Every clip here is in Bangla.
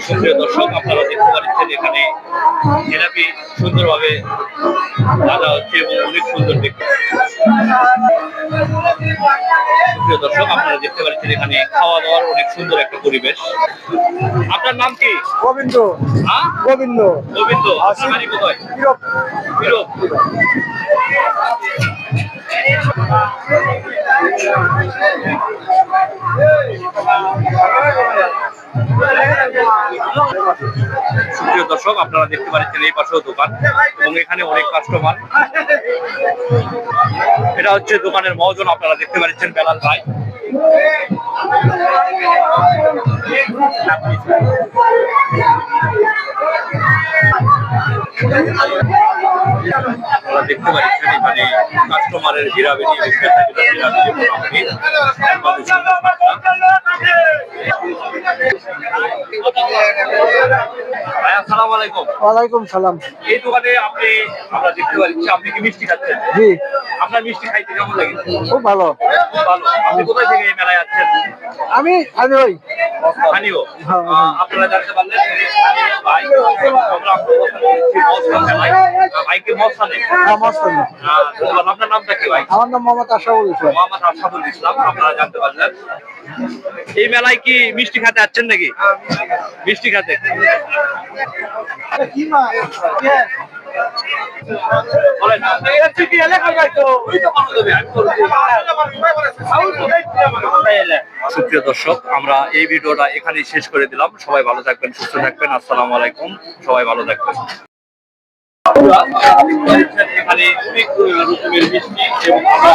সুপ্রিয় দর্শক আপনারা দেখতে পাচ্ছেন এখানে জিলাপি সুন্দরভাবে ভাজা হচ্ছে এবং অনেক সুন্দর দেখতে। সুপ্রিয় দর্শক আপনারা দেখতে পাচ্ছেন এখানে খাওয়া দাওয়ার অনেক সুন্দর একটা পরিবেশ। আপনার নাম কি? গোবিন্দ। হ্যাঁ? গোবিন্দ। গোবিন্দ। আপনার বাড়ি কোথায়? সুপ্রিয় দর্শক, আপনারা দেখতে পাচ্ছেন এই পাশেও দোকান এবং এখানে অনেক কাস্টমার এটা হচ্ছে দোকানের মহাজন, আপনারা দেখতে পাচ্ছেন বেলাল ভাই। আপনারা দেখতে পাচ্ছেন এখানে কাস্টমারের ভিড়াভিড়ি এবং ক্রেতাদের ভিড়াভিড়ি মোটামুটি আমাদের সুন্দর ভাই আসসালামু আলাইকুম ওয়ালাইকুম সালাম। এই দোকানে আপনি আমরা দেখতে পাচ্ছি আপনি কি মিষ্টি খাচ্ছেন? জি। আপনার মিষ্টি খাইতে কেমন লাগে? খুব ভালো। ভালো। আপনি কোথায় থেকে এই মেলায় যাচ্ছেন আমি আমি ওই স্থানীয় আপনারা জানতে পারলেন ভাই। আমরা মস্তান? মস্তানে। হ্যাঁ, ধন্যবাদ। আপনার নামটা কি ভাই? আমার নাম মোহাম্মদ আশরাফুল ইসলাম মোহাম্মদ আশরাফুল ইসলাম আপনারা জানতে পারলেন। এই মেলায় কি মিষ্টি খেতে যাচ্ছেন নাকি? মিষ্টি খেতে বলেন সুপ্রিয় দর্শক আমরা এই ভিডিওটা এখানেই শেষ করে দিলাম। সবাই ভালো থাকবেন সুস্থ থাকবেন। আসসালামু আলাইকুম। সবাই ভালো থাকবেন। এখানে অনেক রকমের মিষ্টি এবং আমরা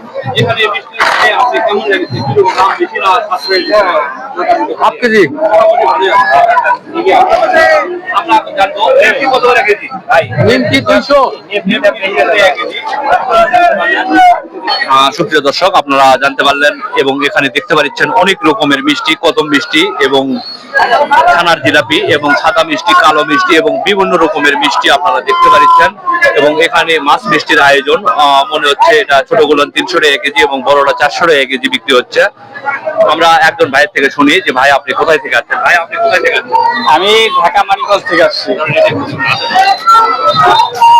এখানে বৃষ্টি হচ্ছে আপনি কেমন লেগেছে? কিলো দাম বেশি না সাশ্রয়ী হাফ কেজি। সুপ্রিয় দর্শক আপনারা জানতে পারলেন এবং এখানে দেখতে পাচ্ছেন অনেক রকমের মিষ্টি কদম মিষ্টি এবং ছানার জিলাপি এবং সাদা মিষ্টি কালো মিষ্টি এবং বিভিন্ন রকমের মিষ্টি আপনারা দেখতে পাচ্ছেন। এবং এখানে মাছ মিষ্টির আয়োজন আহ, মনে হচ্ছে এটা ছোটগুলো তিনশো টাকা কেজি এবং বড়টা চারশো টাকা কেজি বিক্রি হচ্ছে। আমরা একজন ভাইয়ের থেকে শুনি যে ভাই আপনি কোথায় থেকে আছেন ভাই আপনি কোথায় থেকে আছেন আমি ঢাকা মানিকগঞ্জ থেকে আসছি।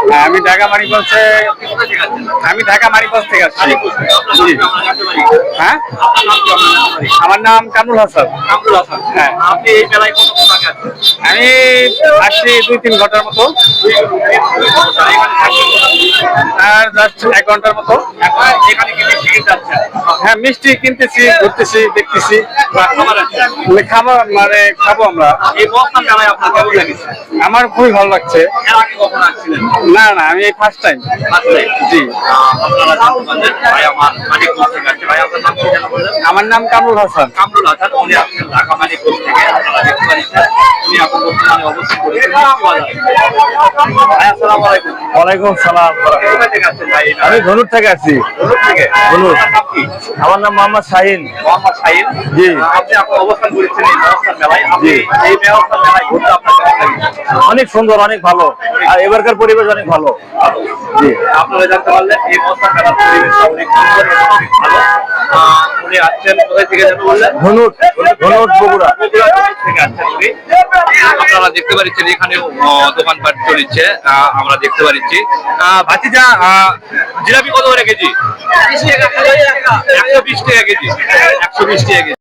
হ্যাঁ, আমি ঢাকা মানিকগঞ্জে আমি ঢাকা মানিকগঞ্জ থেকে আসছি। হ্যাঁ? আমার নাম কামরুল হাসান। কামরুল হাসান। হ্যাঁ। আপনি এই মেলায় কত আমি আসছি দুই তিন ঘণ্টার মতো। জাস্ট এক ঘণ্টার মতো। হ্যাঁ মিষ্টি কিনতেছি ঘুরতেছি দেখতেছি। খাবার মানে খাব মানে খাব আমরা। আমার খুবই ভালো লাগছে। না না আমি এই ফার্স্ট টাইম জি। আমার নাম কামরুল হাসান। কামরুল হাসান উনি আসছেন ঢাকা মানিকগঞ্জ থেকে উনি এখন বর্তমানে অবস্থান করেছেন আসসালামু আলাইকুম। ওয়ালাইকুম সালাম। আমি ধনুর থেকে আছি। আমার নাম মোহাম্মদ শাহিন। মোহাম্মদ শাহিন। জি। আপনি এখন অবস্থান করেছেন এই মহাস্থান মেলায়। আপনি এই মহাস্থান মেলায় ঘুরতে আপনার কেমন লাগছে অনেক সুন্দর অনেক ভালো। আর এবারকার পরিবেশ অনেক ভালো। জি। আপনারা জানতে পারলেন এই মহাস্থান মেলার পরিবেশটা অনেক সুন্দর এবং অনেক ভালো। উনি আসছেন কোথায় থেকে যেন বললেন? ধনুট ধনুট বগুড়া। থেকে আসছেন উনি। আপনারা দেখতে পাচ্ছেন এখানেও আহ, দোকানপাট চলছে আমরা দেখতে পাচ্ছি। ভাতিজা জিলাপি কত করে কেজি? একশো বিশ টাকা কেজি। একশো বিশ টাকা কেজি।